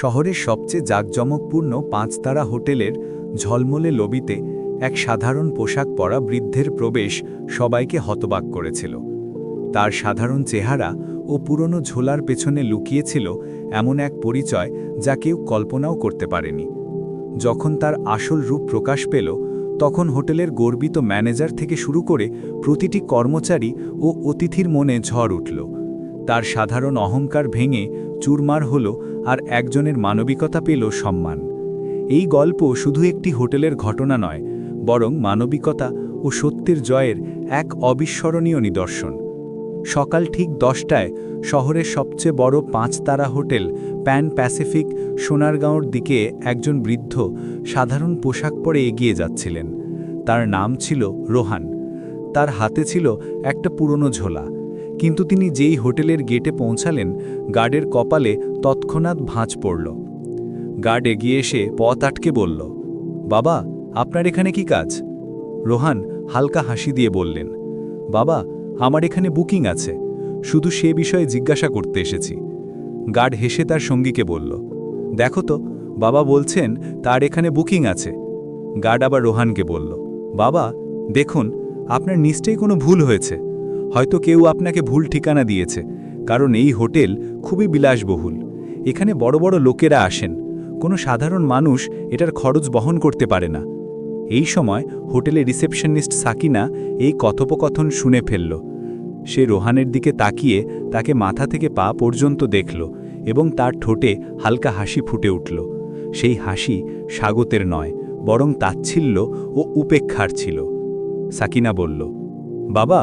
শহরের সবচেয়ে জাঁকজমকপূর্ণ পাঁচতারা হোটেলের ঝলমলে লবিতে এক সাধারণ পোশাক পরা বৃদ্ধের প্রবেশ সবাইকে হতবাক করেছিল। তার সাধারণ চেহারা ও পুরনো ঝোলার পেছনে লুকিয়েছিল এমন এক পরিচয় যা কেউ কল্পনাও করতে পারেনি। যখন তার আসল রূপ প্রকাশ পেল, তখন হোটেলের গর্বিত ম্যানেজার থেকে শুরু করে প্রতিটি কর্মচারী ও অতিথির মনে ঝড় উঠল। তার সাধারণ অহংকার ভেঙে চুরমার হল আর একজনের মানবিকতা পেল সম্মান। এই গল্প শুধু একটি হোটেলের ঘটনা নয়, বরং মানবিকতা ও সত্যের জয়ের এক অবিস্মরণীয় নিদর্শন। সকাল ঠিক দশটায় শহরের সবচেয়ে বড় পাঁচতারা হোটেল প্যান প্যাসিফিক সোনারগাঁওর দিকে একজন বৃদ্ধ সাধারণ পোশাক পরে এগিয়ে যাচ্ছিলেন। তার নাম ছিল রোহান। তার হাতে ছিল একটা পুরনো ঝোলা। কিন্তু তিনি যেই হোটেলের গেটে পৌঁছালেন, গার্ডের কপালে তৎক্ষণাৎ ভাঁজ পড়ল। গার্ড এগিয়ে এসে পথ আটকে বলল, বাবা, আপনার এখানে কি কাজ? রোহান হালকা হাসি দিয়ে বললেন, বাবা, আমার এখানে বুকিং আছে, শুধু সে বিষয়ে জিজ্ঞাসা করতে এসেছি। গার্ড হেসে তার সঙ্গীকে বলল, দেখো তো, বাবা বলছেন তার এখানে বুকিং আছে। গার্ড আবার রোহানকে বলল, বাবা, দেখুন, আপনার নিশ্চয়ই কোনো ভুল হয়েছে। হয়তো কেউ আপনাকে ভুল ঠিকানা দিয়েছে, কারণ এই হোটেল খুবই বিলাসবহুল। এখানে বড় বড় লোকেরা আসেন, কোনো সাধারণ মানুষ এটার খরচ বহন করতে পারে না। এই সময় হোটেলে রিসেপশনিস্ট সাকিনা এই কথোপকথন শুনে ফেলল। সে রোহানের দিকে তাকিয়ে তাকে মাথা থেকে পা পর্যন্ত দেখল এবং তার ঠোঁটে হালকা হাসি ফুটে উঠল। সেই হাসি স্বাগতের নয়, বরং তাচ্ছিল্য ও উপেক্ষার ছিল। সাকিনা বলল, বাবা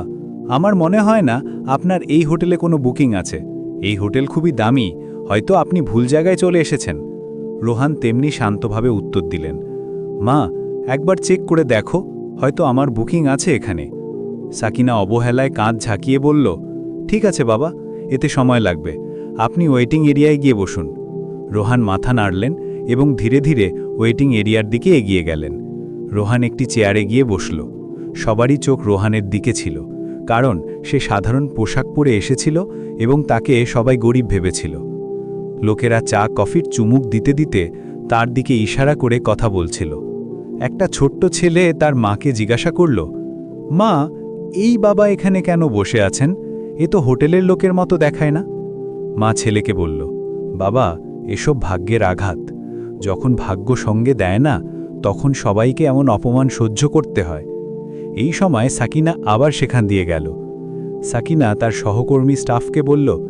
আমার মনে হয় না আপনার এই হোটেলে কোনো বুকিং আছে। এই হোটেল খুবই দামি, হয়তো আপনি ভুল জায়গায় চলে এসেছেন। রোহান তেমনি শান্তভাবে উত্তর দিলেন, মা, একবার চেক করে দেখো, হয়তো আমার বুকিং আছে এখানে। সাকিনা অবহেলায় কাঁধ ঝাঁকিয়ে বলল, ঠিক আছে বাবা, এতে সময় লাগবে, আপনি ওয়েটিং এরিয়ায় গিয়ে বসুন। রোহান মাথা নাড়লেন এবং ধীরে ধীরে ওয়েটিং এরিয়ার দিকে এগিয়ে গেলেন। রোহান একটি চেয়ারে গিয়ে বসল। সবারই চোখ রোহানের দিকে ছিল। কারণ সে সাধারণ পোশাক পরে এসেছিল এবং তাকে সবাই গরিব ভেবেছিল। লোকেরা চা, কফির চুমুক দিতে দিতে তার দিকে ইশারা করে কথা বলছিল। একটা ছোট্ট ছেলে তার মাকে জিজ্ঞাসা করল, মা, এই বাবা এখানে কেন বসে আছেন? এ তো হোটেলের লোকের মতো দেখায় না? মা ছেলেকে বলল, বাবা, এসব ভাগ্যের আঘাত। যখন ভাগ্য সঙ্গে দেয় না, তখন সবাইকে এমন অপমান সহ্য করতে হয়। এই সময় সাকিনা আবার সেখান দিয়ে গেল। সাকিনা তার সহকর্মী স্টাফকে বলল,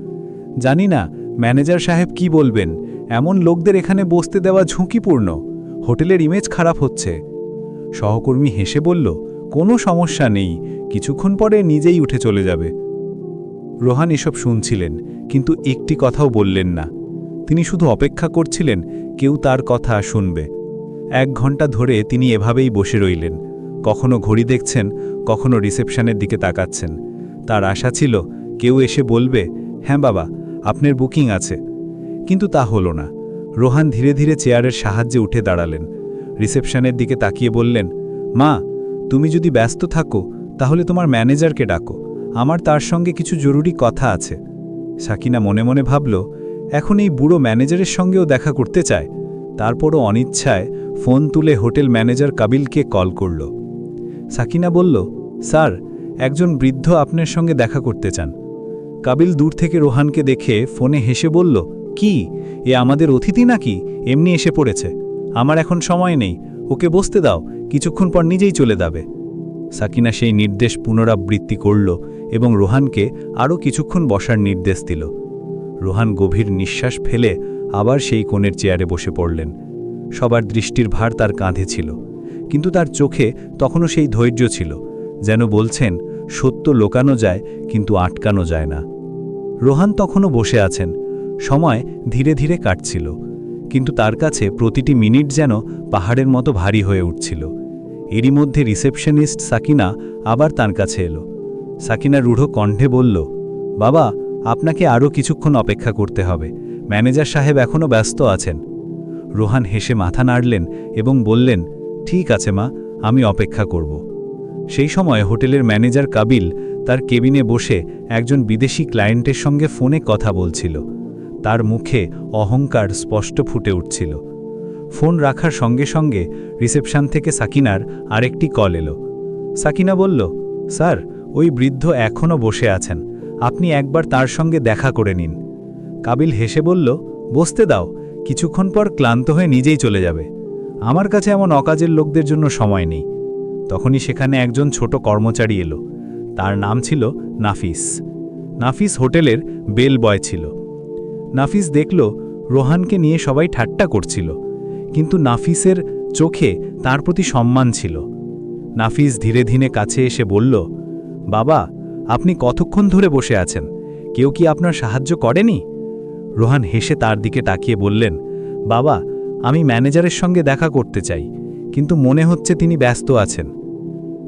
জানি না, ম্যানেজার সাহেব কি বলবেন? এমন লোকদের এখানে বসতে দেওয়া ঝুঁকিপূর্ণ। হোটেলের ইমেজ খারাপ হচ্ছে। সহকর্মী হেসে বলল, কোনো সমস্যা নেই, কিছুক্ষণ পরে নিজেই উঠে চলে যাবে। রোহান এসব শুনছিলেন, কিন্তু একটি কথাও বললেন না। তিনি শুধু অপেক্ষা করছিলেন, কেউ তার কথা শুনবে। এক ঘণ্টা ধরে তিনি এভাবেই বসে রইলেন। কখনো ঘড়ি দেখছেন, কখনো রিসেপশনের দিকে তাকাচ্ছেন। তার আশা ছিল, কেউ এসে বলবে হ্যাঁ বাবা, আপনার বুকিং আছে। কিন্তু তা হলো না। রোহান ধীরে ধীরে চেয়ারের সাহায্যে উঠে দাঁড়ালেন। রিসেপশনের দিকে তাকিয়ে বললেন, মা, তুমি যদি ব্যস্ত থাকো, তাহলে তোমার ম্যানেজারকে ডাকো। আমার তার সঙ্গে কিছু জরুরি কথা আছে। সাকিনা মনে মনে ভাবল, এখন এই বুড়ো ম্যানেজারের সঙ্গেও দেখা করতে চায়। তারপরও অনিচ্ছায় ফোন তুলে হোটেল ম্যানেজার কাবিলকে কল করল। সাকিনা বলল, স্যার, একজন বৃদ্ধ আপনার সঙ্গে দেখা করতে চান। কাবিল দূর থেকে রোহানকে দেখে ফোনে হেসে বলল, কি? এ আমাদের অতিথি নাকি? এমনি এসে পড়েছে। আমার এখন সময় নেই। ওকে বসতে দাও। কিছুক্ষণ পর নিজেই চলে যাবে। সাকিনা সেই নির্দেশ পুনরাবৃত্তি করল এবং রোহানকে আরও কিছুক্ষণ বসার নির্দেশ দিল। রোহান গভীর নিঃশ্বাস ফেলে আবার সেই কোণের চেয়ারে বসে পড়লেন। সবার দৃষ্টির ভার তার কাঁধে ছিল। কিন্তু তার চোখে তখনও সেই ধৈর্য ছিল, যেন বলছেন, সত্য লোকানো যায়, কিন্তু আটকানো যায় না। রোহান তখনও বসে আছেন, সময় ধীরে ধীরে কাটছিল, কিন্তু তার কাছে প্রতিটি মিনিট যেন পাহাড়ের মতো ভারী হয়ে উঠছিল। এরই মধ্যে রিসেপশনিস্ট সাকিনা আবার তার কাছে এলো। সাকিনা রূঢ় কণ্ঠে বলল, বাবা, আপনাকে আরও কিছুক্ষণ অপেক্ষা করতে হবে। ম্যানেজার সাহেব এখনও ব্যস্ত আছেন। রোহান হেসে মাথা নাড়লেন এবং বললেন ঠিক আছে, মা, আমি অপেক্ষা করব। সেই সময় হোটেলের ম্যানেজার কাবিল তার কেবিনে বসে একজন বিদেশি ক্লায়েন্টের সঙ্গে ফোনে কথা বলছিল। তার মুখে অহংকার স্পষ্ট ফুটে উঠছিল। ফোন রাখার সঙ্গে সঙ্গে রিসেপশন থেকে সাকিনার আরেকটি কল এলো। সাকিনা বলল, স্যার, ওই বৃদ্ধ এখনও বসে আছেন। আপনি একবার তার সঙ্গে দেখা করে নিন। কাবিল হেসে বলল, বসতে দাও। কিছুক্ষণ পর ক্লান্ত হয়ে নিজেই চলে যাবে। আমার কাছে এমন অকাজের লোকদের জন্য সময় নেই। তখনই সেখানে একজন ছোট কর্মচারী এলো। তার নাম ছিল নাফিস। নাফিস হোটেলের বেল বয় ছিল। নাফিস দেখল, রোহানকে নিয়ে সবাই ঠাট্টা করছিল। কিন্তু নাফিসের চোখে তার প্রতি সম্মান ছিল। নাফিস ধীরে ধীরে কাছে এসে বলল, বাবা, আপনি কতক্ষণ ধরে বসে আছেন? কেউ কি আপনার সাহায্য করেনি? রোহান হেসে তার দিকে তাকিয়ে বললেন, বাবা আমি ম্যানেজারের সঙ্গে দেখা করতে চাই, কিন্তু মনে হচ্ছে তিনি ব্যস্ত আছেন।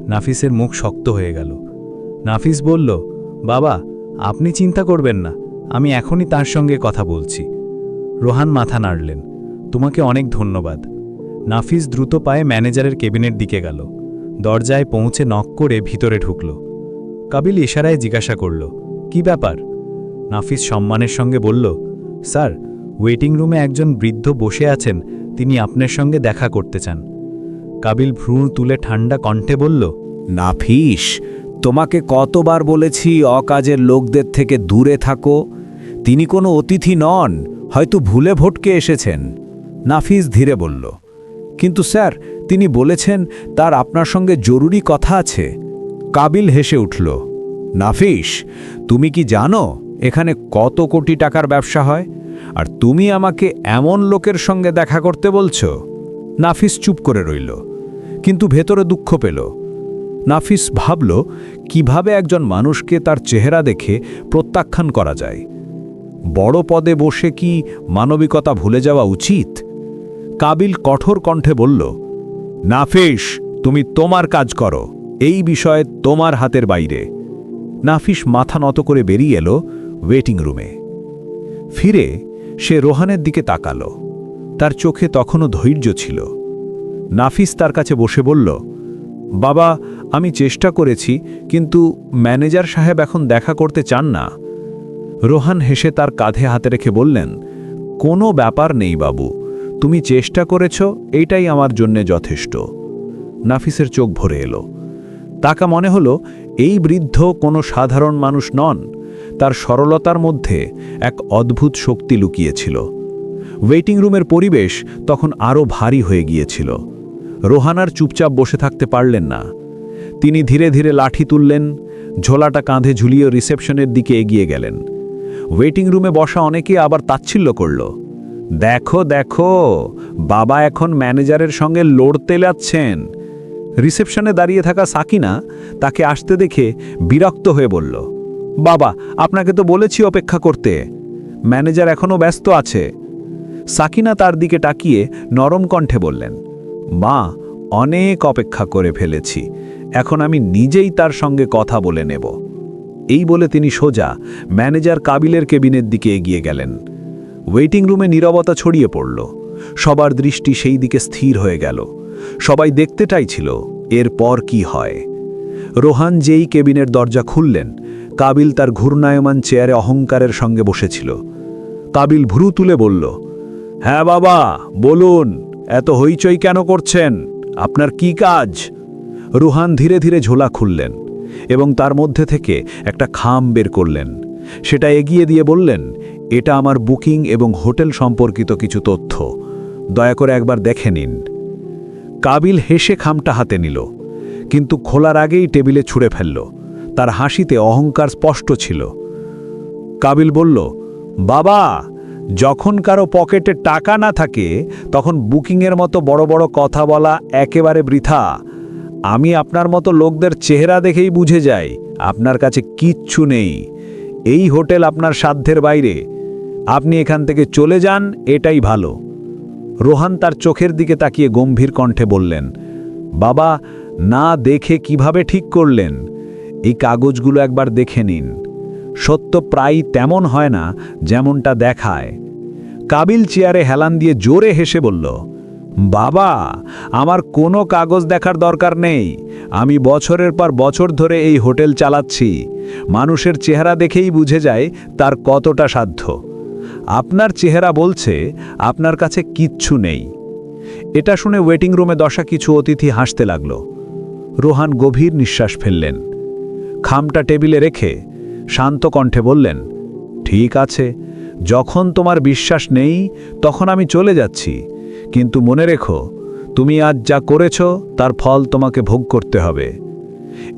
নাফিসের মুখ শক্ত হয়ে গেল। নাফিস বলল, বাবা, আপনি চিন্তা করবেন না, আমি এখনই তার সঙ্গে কথা বলছি। রোহান মাথা নাড়লেন, তোমাকে অনেক ধন্যবাদ। নাফিস দ্রুত পায়ে ম্যানেজারের কেবিনের দিকে গেল। দরজায় পৌঁছে নক করে ভিতরে ঢুকল। কাবিল ইশারায় জিজ্ঞাসা করল, কি ব্যাপার? নাফিস সম্মানের সঙ্গে বলল, স্যার ওয়েটিং রুমে একজন বৃদ্ধ বসে আছেন, তিনি আপনার সঙ্গে দেখা করতে চান। কাবিল ভ্রূণ তুলে ঠান্ডা কণ্ঠে বলল, নাফিস, তোমাকে কতবার বলেছি অকাজের লোকদের থেকে দূরে থাকো। তিনি কোনো অতিথি নন, হয়তো ভুলে ভটকে এসেছেন। নাফিস ধীরে বলল, কিন্তু স্যার, তিনি বলেছেন তার আপনার সঙ্গে জরুরি কথা আছে। কাবিল হেসে উঠল, নাফিস, তুমি কি জানো এখানে কত কোটি টাকার ব্যবসা হয়? আর তুমি আমাকে এমন লোকের সঙ্গে দেখা করতে বলছ? নাফিস চুপ করে রইল, কিন্তু ভেতরে দুঃখ পেল। নাফিস ভাবল, কীভাবে একজন মানুষকে তার চেহারা দেখে প্রত্যাখ্যান করা যায়? বড় পদে বসে কি মানবিকতা ভুলে যাওয়া উচিত? কাবিল কঠোর কণ্ঠে বলল, নাফিস, তুমি তোমার কাজ করো, এই বিষয়ে তোমার হাতের বাইরে। নাফিস মাথা নত করে বেরিয়ে এলো ওয়েটিং রুমে। ফিরে সে রোহানের দিকে তাকালো। তার চোখে তখনও ধৈর্য ছিল। নাফিস তার কাছে বসে বলল, বাবা, আমি চেষ্টা করেছি, কিন্তু ম্যানেজার সাহেব এখন দেখা করতে চান না। রোহান হেসে তার কাঁধে হাতে রেখে বললেন, কোনো ব্যাপার নেই বাবু, তুমি চেষ্টা করেছ, এইটাই আমার জন্যে যথেষ্ট। নাফিসের চোখ ভরে এলো। তাকা মনে হলো, এই বৃদ্ধ কোনো সাধারণ মানুষ নন। তার সরলতার মধ্যে এক অদ্ভুত শক্তি লুকিয়েছিল। ওয়েটিং রুমের পরিবেশ তখন আরও ভারী হয়ে গিয়েছিল। রোহানার চুপচাপ বসে থাকতে পারলেন না। তিনি ধীরে ধীরে লাঠি তুললেন, ঝোলাটা কাঁধে ঝুলিয়ে রিসেপশনের দিকে এগিয়ে গেলেন। ওয়েটিং রুমে বসা অনেকে আবার তাচ্ছিল্য করল, দেখো দেখো, বাবা এখন ম্যানেজারের সঙ্গে লড়তে যাচ্ছেন। রিসেপশনে দাঁড়িয়ে থাকা সাকিনা তাকে আসতে দেখে বিরক্ত হয়ে বলল বাবা, আপনাকে তো বলেছি অপেক্ষা করতে। ম্যানেজার এখনও ব্যস্ত আছে। সাকিনা তার দিকে তাকিয়ে নরম কণ্ঠে বললেন, মা, অনেক অপেক্ষা করে ফেলেছি। এখন আমি নিজেই তার সঙ্গে কথা বলে নেব। এই বলে তিনি সোজা ম্যানেজার কাবিলের কেবিনের দিকে এগিয়ে গেলেন। ওয়েটিং রুমে নীরবতা ছড়িয়ে পড়ল। সবার দৃষ্টি সেই দিকে স্থির হয়ে গেল। সবাই দেখতে চাইছিল, এরপর কি হয়। রোহান যেই কেবিনের দরজা খুললেন কাবিল তার ঘূর্ণায়মান চেয়ারে অহংকারের সঙ্গে বসেছিল। কাবিল ভ্রু তুলে বলল হ্যাঁ বাবা, বলুন, এত হইচই কেন করছেন? আপনার কি কাজ? রুহান ধীরে ধীরে ঝোলা খুললেন এবং তার মধ্যে থেকে একটা খাম বের করলেন। সেটা এগিয়ে দিয়ে বললেন, এটা আমার বুকিং এবং হোটেল সম্পর্কিত কিছু তথ্য। দয়া করে একবার দেখে নিন। কাবিল হেসে খামটা হাতে নিল, কিন্তু খোলার আগেই টেবিলে ছুঁড়ে ফেলল। তার হাসিতে অহংকার স্পষ্ট ছিল। কাবিল বলল, বাবা, যখন কারও পকেটে টাকা না থাকে, তখন বুকিংয়ের মতো বড় বড় কথা বলা একেবারে বৃথা। আমি আপনার মতো লোকদের চেহারা দেখেই বুঝে যাই, আপনার কাছে কিচ্ছু নেই। এই হোটেল আপনার সাধ্যের বাইরে। আপনি এখান থেকে চলে যান, এটাই ভালো। রোহান তার চোখের দিকে তাকিয়ে গম্ভীর কণ্ঠে বললেন, বাবা, না দেখে কীভাবে ঠিক করলেন? এই কাগজগুলো একবার দেখে নিন। সত্য প্রায় তেমন হয় না যেমনটা দেখায়। কাবিল চেয়ারে হেলান দিয়ে জোরে হেসে বলল, বাবা, আমার কোনো কাগজ দেখার দরকার নেই। আমি বছরের পর বছর ধরে এই হোটেল চালাচ্ছি। মানুষের চেহারা দেখেই বুঝে যায় তার কতটা সাধ্য। আপনার চেহারা বলছে আপনার কাছে কিচ্ছু নেই এটা শুনে ওয়েটিং রুমে দশা কিছু অতিথি হাসতে লাগল। রোহান গভীর নিঃশ্বাস ফেললেন। খামটা টেবিলে রেখে শান্ত কণ্ঠে বললেন, ঠিক আছে, যখন তোমার বিশ্বাস নেই, তখন আমি চলে যাচ্ছি। কিন্তু মনে রেখো, তুমি আজ যা করেছ, তার ফল তোমাকে ভোগ করতে হবে।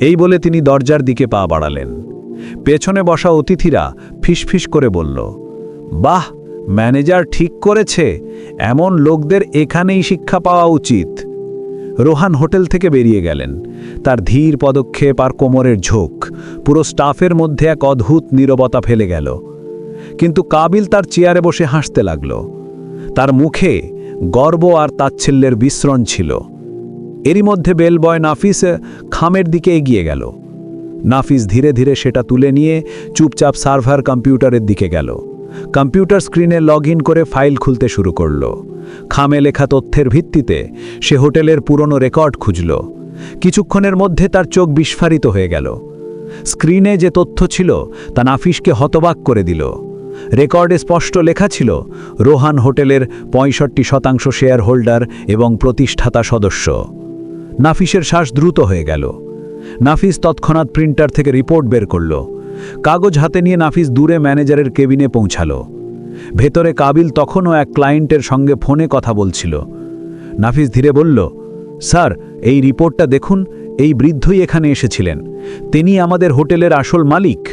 এই বলে তিনি দরজার দিকে পা বাড়ালেন। পেছনে বসা অতিথিরা ফিসফিস করে বলল, বাহ, ম্যানেজার ঠিক করেছে। এমন লোকদের এখানেই শিক্ষা পাওয়া উচিত। রোহান হোটেল থেকে বেরিয়ে গেলেন। তার ধীর পদক্ষেপ আর কোমরের ঝোঁক, পুরো স্টাফের মধ্যে এক অদ্ভুত নীরবতা ফেলে গেল। কিন্তু কাবিল তার চেয়ারে বসে হাসতে লাগল। তার মুখে গর্ব আর তাচ্ছিল্যের বিস্রণ ছিল। এরই মধ্যে বেলবয় নাফিস খামের দিকে এগিয়ে গেল। নাফিস ধীরে ধীরে সেটা তুলে নিয়ে চুপচাপ সার্ভার কম্পিউটারের দিকে গেল। কম্পিউটার স্ক্রিনে লগ করে ফাইল খুলতে শুরু করল। খামে লেখা তথ্যের ভিত্তিতে সে হোটেলের পুরনো রেকর্ড খুঁজল। কিছুক্ষণের মধ্যে তার চোখ বিস্ফারিত হয়ে গেল। স্ক্রিনে যে তথ্য ছিল তা নাফিসকে হতবাক করে দিল। রেকর্ডে স্পষ্ট লেখা ছিল, রোহান হোটেলের পঁয়ষট্টি শতাংশ শেয়ার হোল্ডার এবং প্রতিষ্ঠাতা সদস্য। নাফিসের শ্বাস দ্রুত হয়ে গেল। নাফিস তৎক্ষণাৎ প্রিন্টার থেকে রিপোর্ট বের করল। কাগজ হাতে নিয়ে নাফিস দূরে ম্যানেজারের কেবিনে পৌঁছালো। ভেতরে কাবিল তখনও এক ক্লায়েন্টের সঙ্গে ফোনে কথা বলছিল। নাফিস ধীরে বলল, স্যার, এই রিপোর্টটা দেখুন, এই বৃদ্ধই এখানে এসেছিলেন। তিনি আমাদের হোটেলের আসল মালিক।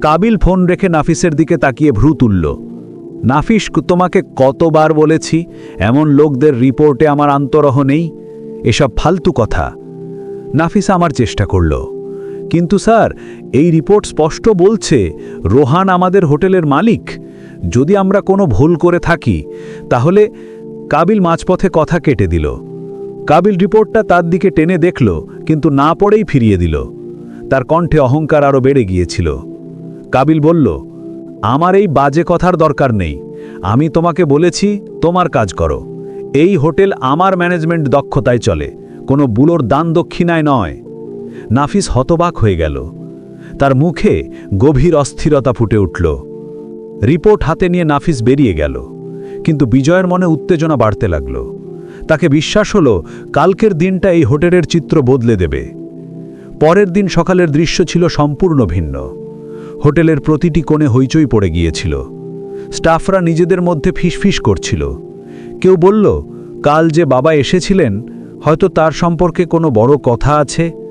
কাবিল ফোন রেখে নাফিসের দিকে তাকিয়ে ভ্রু তুলল। নাফিস, তোমাকে কতবার বলেছি, এমন লোকদের রিপোর্টে আমার আন্তরহ নেই। এসব ফালতু কথা। নাফিস আমার চেষ্টা করল। কিন্তু স্যার, এই রিপোর্ট স্পষ্ট বলছে, রোহান আমাদের হোটেলের মালিক। যদি আমরা কোনো ভুল করে থাকি, তাহলে কাবিল মাঝপথে কথা কেটে দিল। কাবিল রিপোর্টটা তার দিকে টেনে দেখল, কিন্তু না পড়েই ফিরিয়ে দিল। তার কণ্ঠে অহংকার আরও বেড়ে গিয়েছিল। কাবিল বলল, আমার এই বাজে কথার দরকার নেই। আমি তোমাকে বলেছি, তোমার কাজ করো। এই হোটেল আমার ম্যানেজমেন্ট দক্ষতায় চলে। কোনো বুলোর দান দক্ষিণায় নয়। নাফিস হতবাক হয়ে গেল। তার মুখে গভীর অস্থিরতা ফুটে উঠল। রিপোর্ট হাতে নিয়ে নাফিস বেরিয়ে গেল, কিন্তু বিজয়ের মনে উত্তেজনা বাড়তে লাগল। তাকে বিশ্বাস হলো, কালকের দিনটা এই হোটেলের চিত্র বদলে দেবে। পরের দিন সকালের দৃশ্য ছিল সম্পূর্ণ ভিন্ন। হোটেলের প্রতিটি কোণে হইচই পড়ে গিয়েছিল। স্টাফরা নিজেদের মধ্যে ফিসফিস করছিল। কেউ বলল, কাল যে বাবা এসেছিলেন, হয়তো তার সম্পর্কে কোনো বড় কথা আছে?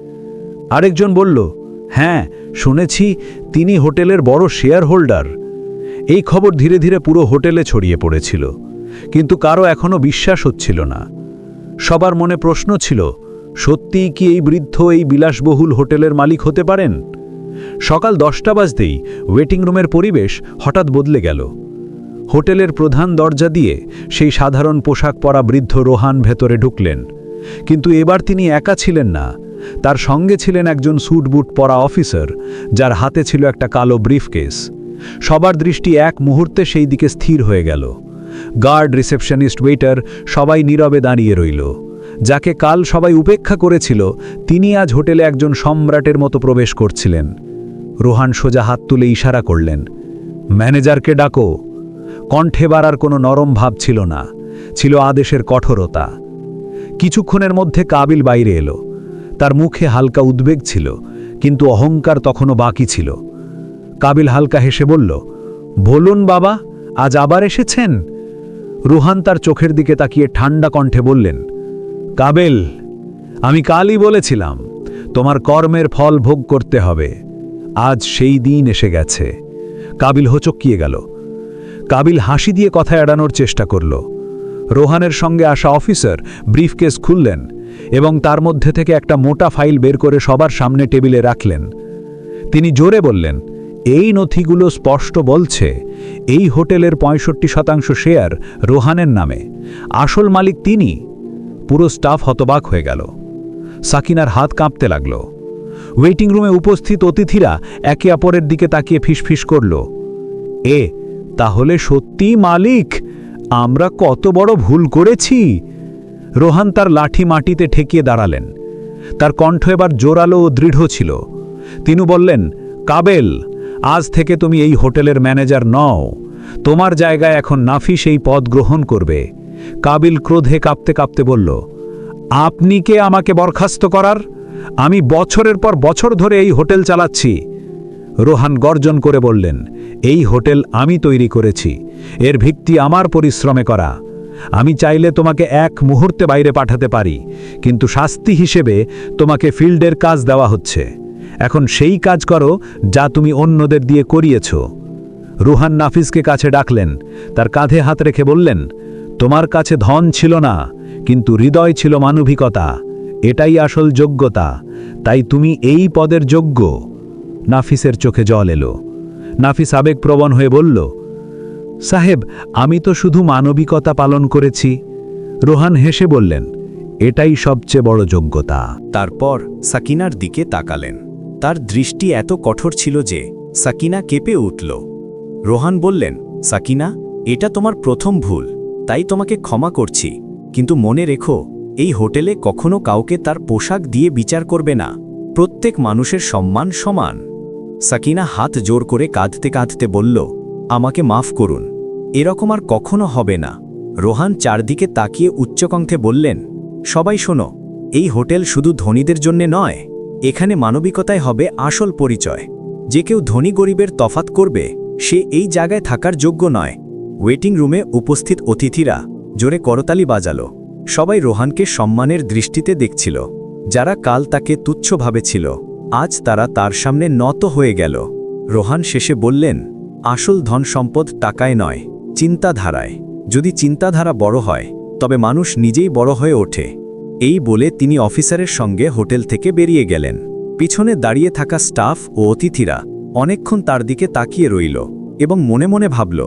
আরেকজন বলল হ্যাঁ শুনেছি তিনি হোটেলের বড় শেয়ার হোল্ডার এই খবর ধীরে ধীরে পুরো হোটেলে ছড়িয়ে পড়েছিল, কিন্তু কারও এখনও বিশ্বাস হচ্ছিল না। সবার মনে প্রশ্ন ছিল, সত্যিই কি এই বৃদ্ধ এই বিলাসবহুল হোটেলের মালিক হতে পারেন? সকাল দশটা বাজতেই ওয়েটিং রুমের পরিবেশ হঠাৎ বদলে গেল। হোটেলের প্রধান দরজা দিয়ে সেই সাধারণ পোশাক পরা বৃদ্ধ রোহান ভেতরে ঢুকলেন, কিন্তু এবার তিনি একা ছিলেন না। তার সঙ্গে ছিলেন একজন স্যুট বুট পরা অফিসার যার হাতে ছিল একটা কালো ব্রিফকেস সবার দৃষ্টি এক মুহূর্তে সেই দিকে স্থির হয়ে গেল। গার্ড রিসেপশনিস্ট ওয়েটার সবাই নীরবে দাঁড়িয়ে রইল। যাকে কাল সবাই উপেক্ষা করেছিল, তিনি আজ হোটেলে একজন সম্রাটের মতো প্রবেশ করছিলেন। রোহান সোজা হাত তুলে ইশারা করলেন, ম্যানেজারকে ডাকো। কণ্ঠে বাড়ার কোনো নরম ভাব ছিল না, ছিল আদেশের কঠোরতা। কিছুক্ষণের মধ্যে কাবিল বাইরে এলো। তার মুখে হালকা উদ্বেগ ছিল, কিন্তু অহংকার তখনও বাকি ছিল। কাবিল হালকা হেসে বলল বলুন বাবা, আজ আবার এসেছেন? রুহান তার চোখের দিকে তাকিয়ে ঠান্ডা কণ্ঠে বললেন, কাবেল, আমি কালই বলেছিলাম, তোমার কর্মের ফল ভোগ করতে হবে। আজ সেই দিন এসে গেছে। কাবিল হোচকিয়ে গেল। কাবিল হাসি দিয়ে কথা এড়ানোর চেষ্টা করল। রোহানের সঙ্গে আসা অফিসার ব্রিফকেস খুললেন। এবং তার মধ্যে থেকে একটা মোটা ফাইল বের করে সবার সামনে টেবিলে রাখলেন। তিনি জোরে বললেন, এই নথিগুলো স্পষ্ট বলছে, এই হোটেলের পঁয়ষট্টি শতাংশ শেয়ার রোহানের নামে। আসল মালিক তিনি। পুরো স্টাফ হতবাক হয়ে গেল। সাকিনার হাত কাঁপতে লাগল। ওয়েটিং রুমে উপস্থিত অতিথিরা একে অপরের দিকে তাকিয়ে ফিসফিস করল। এ, তাহলে সত্যি মালিক? আমরা কত বড় ভুল করেছি? রোহান তার লাঠি মাটিতে ঠেকিয়ে দাঁড়ালেন। তার কণ্ঠ এবার জোরালো ও দৃঢ় ছিল। তিনি বললেন, কাবেল, আজ থেকে তুমি এই হোটেলের ম্যানেজার নও। তোমার জায়গায় এখন নাফিস এই পদ গ্রহণ করবে। কাবিল ক্রোধে কাঁপতে কাঁপতে বলল, আপনি কে আমাকে বরখাস্ত করার? আমি বছরের পর বছর ধরে এই হোটেল চালাচ্ছি। রোহান গর্জন করে বললেন, এই হোটেল আমি তৈরি করেছি। এর ভিত্তি আমার পরিশ্রমে করা। আমি চাইলে তোমাকে এক মুহূর্তে বাইরে পাঠাতে পারি, কিন্তু শাস্তি হিসেবে তোমাকে ফিল্ডের কাজ দেওয়া হচ্ছে। এখন সেই কাজ করো যা তুমি অন্যদের দিয়ে করিয়েছ। রুহান নাফিসকে কাছে ডাকলেন, তার কাঁধে হাত রেখে বললেন, তোমার কাছে ধন ছিল না, কিন্তু হৃদয় ছিল মানবিকতা, এটাই আসল যোগ্যতা, তাই তুমি এই পদের যোগ্য। নাফিসের চোখে জল এলো। নাফিস আবেগপ্রবণ হয়ে বলল সাহেব, আমি তো শুধু মানবিকতা পালন করেছি। রোহান হেসে বললেন, এটাই সবচেয়ে বড় যোগ্যতা। তারপর সাকিনার দিকে তাকালেন। তার দৃষ্টি এত কঠোর ছিল যে সাকিনা কেঁপে উঠল। রোহান বললেন, সাকিনা, এটা তোমার প্রথম ভুল, তাই তোমাকে ক্ষমা করছি। কিন্তু মনে রেখো, এই হোটেলে কখনো কাউকে তার পোশাক দিয়ে বিচার করবে না। প্রত্যেক মানুষের সম্মান সমান। সাকিনা হাত জোর করে কাঁদতে কাঁদতে বলল আমাকে মাফ করুন। এরকম আর কখনো হবে না। রোহান চারদিকে তাকিয়ে উচ্চকণ্ঠে বললেন, সবাই শোনো, এই হোটেল শুধু ধনীদের জন্যে নয়, এখানে মানবিকতায় হবে আসল পরিচয়। যে কেউ ধনী গরিবের তফাত করবে, সে এই জায়গায় থাকার যোগ্য নয়। ওয়েটিং রুমে উপস্থিত অতিথিরা জোরে করতালি বাজালো। সবাই রোহানকে সম্মানের দৃষ্টিতে দেখছিল, যারা কাল তাকে তুচ্ছ ভাবেছিল আজ তারা তার সামনে নত হয়ে গেল। রোহান শেষে বললেন আসল ধন সম্পদ টাকায় নয়, চিন্তাধারায়। যদি চিন্তাধারা বড় হয়, তবে মানুষ নিজেই বড় হয়ে ওঠে। এই বলে তিনি অফিসারের সঙ্গে হোটেল থেকে বেরিয়ে গেলেন। পিছনে দাঁড়িয়ে থাকা স্টাফ ও অতিথিরা অনেকক্ষণ তার দিকে তাকিয়ে রইল এবং মনে মনে ভাবল,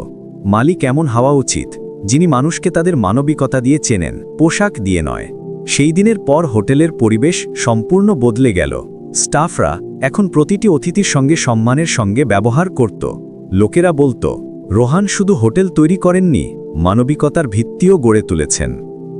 মালিক এমন হওয়া উচিত, যিনি মানুষকে তাদের মানবিকতা দিয়ে চেনেন, পোশাক দিয়ে নয়। সেই দিনের পর হোটেলের পরিবেশ সম্পূর্ণ বদলে গেল। স্টাফরা এখন প্রতিটি অতিথির সঙ্গে সম্মানের সঙ্গে ব্যবহার করত। লোকেরা বলতো, রোহান শুধু হোটেল তৈরি করেননি, মানবিকতার ভিত্তিও গড়ে তুলেছেন।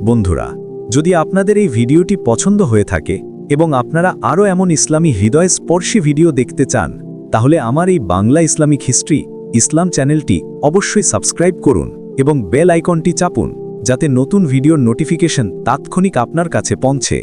বন্ধুরা, যদি আপনাদের এই ভিডিওটি পছন্দ হয়ে থাকে এবং আপনারা আরও এমন ইসলামী হৃদয় স্পর্শী ভিডিও দেখতে চান, তাহলে আমার এই বাংলা ইসলামিক হিস্ট্রি ইসলাম চ্যানেলটি অবশ্যই সাবস্ক্রাইব করুন এবং বেল আইকনটি চাপুন, যাতে নতুন ভিডিওর নোটিফিকেশন তাৎক্ষণিক আপনার কাছে পৌঁছে।